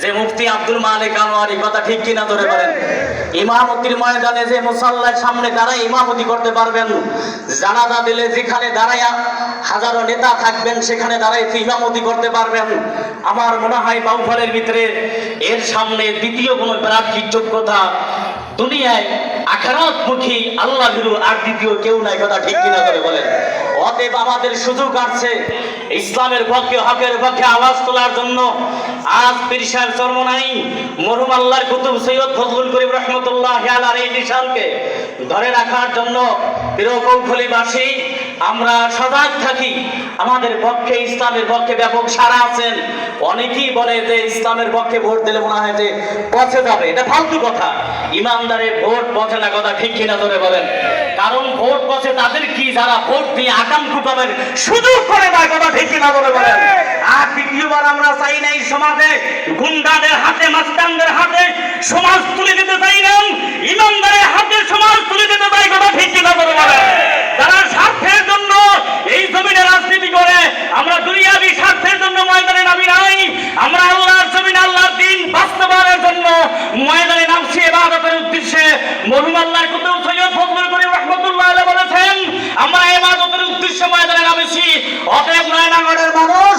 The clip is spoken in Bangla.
যে মুফতি আব্দুল মালিক আনোয়ারি, কথা ঠিক কিনা ধরে বলেন। ইমামতির ময়দানে যে মুসাল্লার সামনে দাঁড়ায় ইমামতি করতে পারবেন, জানাজা দিলে যেখানে দাঁড়ায়া হাজারো নেতা থাকবেন, সেখানে দাঁড়ায় ইমামতি করতে পারবেন। আমার মনে হয় বাউফলের ভিতরে এর সামনে দ্বিতীয় কোনো প্রার্থীর যোগ্যতা দুনিয়ায় আখারাতমুখী আল্লাহ ভিরু আর দ্বিতীয় কেউ নাই, কথা ঠিক কিনা করে বলেন। অতএব আমাদের সুযোগ আছে ইসলামের পক্ষে, হকের পক্ষে আওয়াজ তোলার জন্য আজ পিরসার চর্ম নাই। মরহুম আল্লাহর কুতুব সৈয়দ ফজলুল করিম রহমতুল্লাহ আলার এই ধরে রাখার জন্য প্রিয় কৌশলীবাসী আমরা সজাগ থাকি। আমাদের পক্ষে, ইসলামের পক্ষে ব্যাপক সারা আছেন। অনেকেই বলে যে ইসলামের পক্ষে ভোট দিলে মনে হয় যে পচে যাবে। এটা ফালতু কথা। ইমানদারে ভোট পচে না কথা ঠিক কিনা ধরে বলেন। কারণ ভোট পচে তাদের কি? যারা ভোট দিয়ে আকাম কুকামের সুযোগ করে দেয় কথা ঠিক কিনা ধরে বলেন আর দ্বিতীয়বার আমরা চাই না এই সমাজে, গুন্ডাদের হাতে, মাস্তানদের হাতে সমাজ তুলে দিতে চাই না ইমানদারের হাতে সমাজ তুলে দিতে চাই কথা ঠিক কিনা ধরে বলেন যারা স্বার্থের জন্য এই জমিনে রাজনীতি করে, আমরা দুনিয়াবি স্বার্থের জন্য ময়দানে নামি নাই। আমরা আল্লাহর জমিন, আল্লাহর দিন বাস্তবায়নের জন্য ময়দানে নামছি এবাদতের উদ্দেশ্যে। মরহুম আল্লাহর কুতুব সৈয়দ ফজলুল করিম রহমতুল্লাহ আলাইহি বলেছেন আমরা এবাদতের উদ্দেশ্যে ময়দানে নামেছি অতএব নয়নাগরের মানুষ